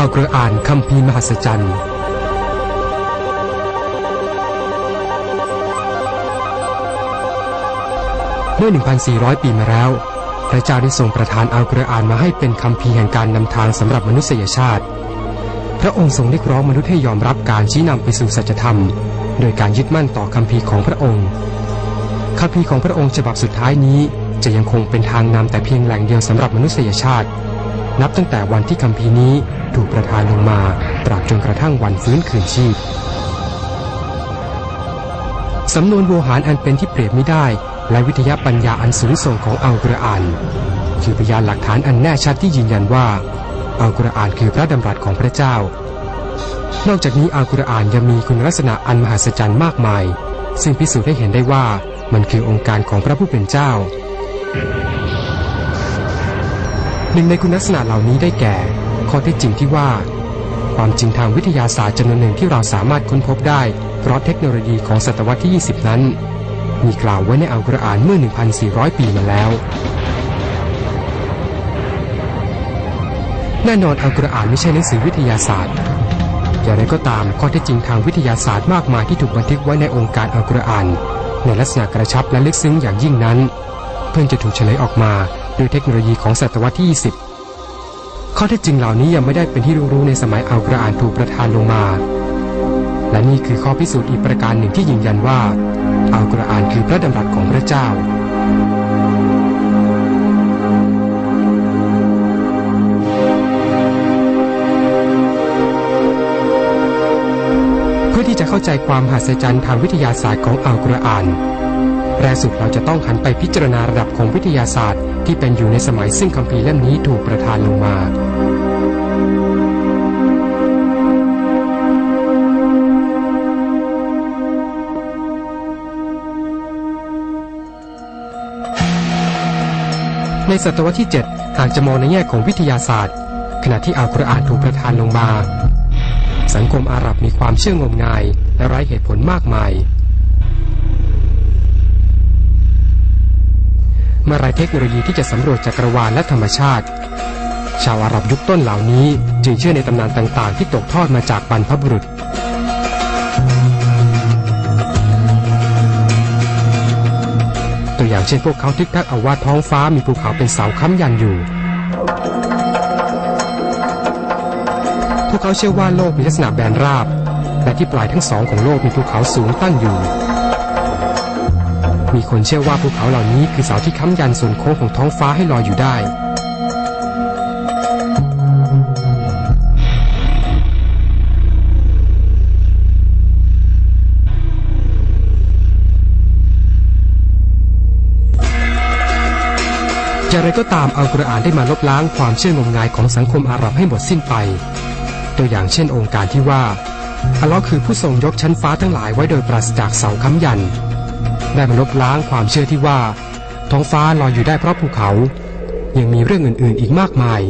อัลกุรอานคัมภีมหัศจรรย์เมื่อ 1,400 ปีมาแล้ว พระเจ้าได้ทรงประทานอัลกุรอานมาให้เป็นคัมภีแห่งการนำทางสำหรับมนุษยชาติ พระองค์ทรงเรียกร้องมนุษย์ให้ยอมรับการชี้นำไปสู่สัจธรรม โดยการยึดมั่นต่อคัมภีของพระองค์คัมภีของพระองค์ฉบับสุดท้ายนี้จะยังคงเป็นทางนำแต่เพียงแหล่งเดียวสำหรับมนุษยชาติ นับตั้งแต่วันที่คัมภีนี้ถูกประทานลงมาตราบจนกระทั่งวันฟื้นคืนชีพสำนวนโวหารอันเป็นที่เปรียบไม่ได้ และวิทยาปัญญาอันสูงส่งของอัลกุรอาน คือพยานหลักฐานอันแน่ชัดที่ยืนยันว่าอัลกุรอานคือพระดำรัสของพระเจ้า นอกจากนี้อัลกุรอานยังมีคุณลักษณะอันมหัศจรรย์มากมาย ซึ่งพิสูจน์ให้เห็นได้ว่ามันคือองค์การของพระผู้เป็นเจ้า หนึ่งในคุณลักษณะเหล่านี้ได้แก่ ข้อเท็จจริงที่ว่า ความจริงทางวิทยาศาสตร์จำนวนหนึ่งที่เราสามารถค้นพบได้ เพราะเทคโนโลยีของศตวรรษที่ 20 นั้น มีกล่าวไว้ในอัลกุรอานเมื่อ 1,400 ปีมาแล้ว แน่นอนอัลกุรอานไม่ใช่หนังสือวิทยาศาสตร์อย่างไรก็ตามข้อเท็จจริงทางวิทยาศาสตร์มากมายที่ถูกบันทึกไว้ในองค์การอัลกุรอานในลักษณะกระชับและลึกซึ้งอย่างยิ่งนั้น เพิ่งจะถูกเฉลยออกมา ด้วยเทคโนโลยีของศตวรรษที่ 20 ข้อเท็จจริงเหล่านี้ยังไม่ได้เป็นที่รู้ในสมัยอัลกุรอานถูกประทานลงมา และนี่คือข้อพิสูจน์อีกประการหนึ่งที่ยืนยันว่าอัลกุรอานคือพระดำรัสของพระเจ้าเพื่อที่จะเข้าใจความมหัศจรรย์ทางวิทยาศาสตร์ของอัลกุรอาน แรกสุดเราจะต้องหันไปพิจารณาระดับของวิทยาศาสตร์ ที่เป็นอยู่ในสมัยซึ่งคัมภีร์เล่มนี้ถูกประทานลงมาในศตวรรษที่ 7 หากจะมองในแง่ของวิทยาศาสตร์ ขณะที่อัลกุรอานถูกประทานลงมา สังคมอาหรับมีความเชื่องมงายและไร้เหตุผลมากมาย มื่อไรเทคโนโลยีที่จะสำรวจจักรวาลและธรรมชาติ ชาวอาหรับยุคต้นเหล่านี้จึงเชื่อในตำนานต่างๆ ที่ตกทอดมาจากบรรพบุรุษตัวอย่างเช่นพวกเขาทึกทักเอาว่าท้องฟ้ามีภูเขาเป็นเสาค้ำยันอยู่ พวกเขาเชื่อว่าโลกมีลักษณะแบนราบ และที่ปลายทั้งสองของโลกมีภูเขาสูงตั้งอยู่ มีคนเชื่อว่าภูเขาเหล่านี้คือเสาที่ค้ำยันส่วนโค้งของท้องฟ้าให้ลอยอยู่ได้ อย่างไรก็ตามอัลกุรอานได้มาลบล้างความเชื่องมงายของสังคมอาหรับให้หมดสิ้นไป ตัวอย่างเช่นองค์การที่ว่าอัลลอฮ์คือผู้ทรงยกชั้นฟ้าทั้งหลายไว้โดยปราศจากเสาค้ำยัน ได้มาลบล้างความเชื่อที่ว่า ท้องฟ้าลอยอยู่ได้เพราะภูเขา ยังมีเรื่องอื่นๆอีกมากมาย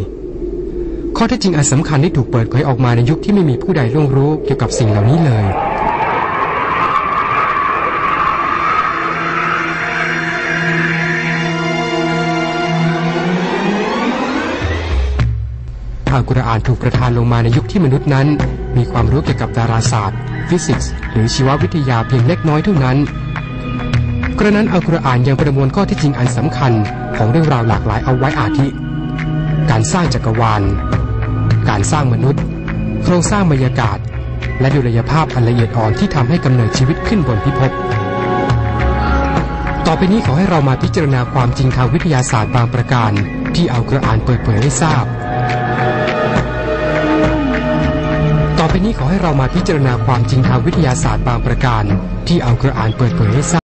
ข้อเท็จจริงอันสำคัญที่ถูกเปิดเผยออกมาในยุคที่ไม่มีผู้ใดล่วงรู้เกี่ยวกับสิ่งเหล่านี้เลยอัลกุรอานถูกประทานลงมาในยุคที่มนุษย์นั้น มีความรู้เกี่ยวกับดาราศาสตร์ ฟิสิกส์ หรือชีววิทยาเพียงเล็กน้อยเท่านั้น กระนั้นอัลกุรอานยังประมวลข้อที่จริงอันสำคัญของเรื่องราวหลากหลายเอาไว้อาทิ การสร้างจักรวาล การสร้างมนุษย์ โครงสร้างบรรยากาศ และดุลยภาพอันละเอียดอ่อนที่ทำให้กำเนิดชีวิตขึ้นบนพิภพ ต่อไปนี้ขอให้เรามาพิจารณาความจริงทางวิทยาศาสตร์บางประการ ที่อัลกุรอานเปิดเผยให้ทราบ ต่อไปนี้ขอให้เรามาพิจารณาความจริงทางวิทยาศาสตร์บางประการ ที่อัลกุรอานเปิดเผยให้ทราบ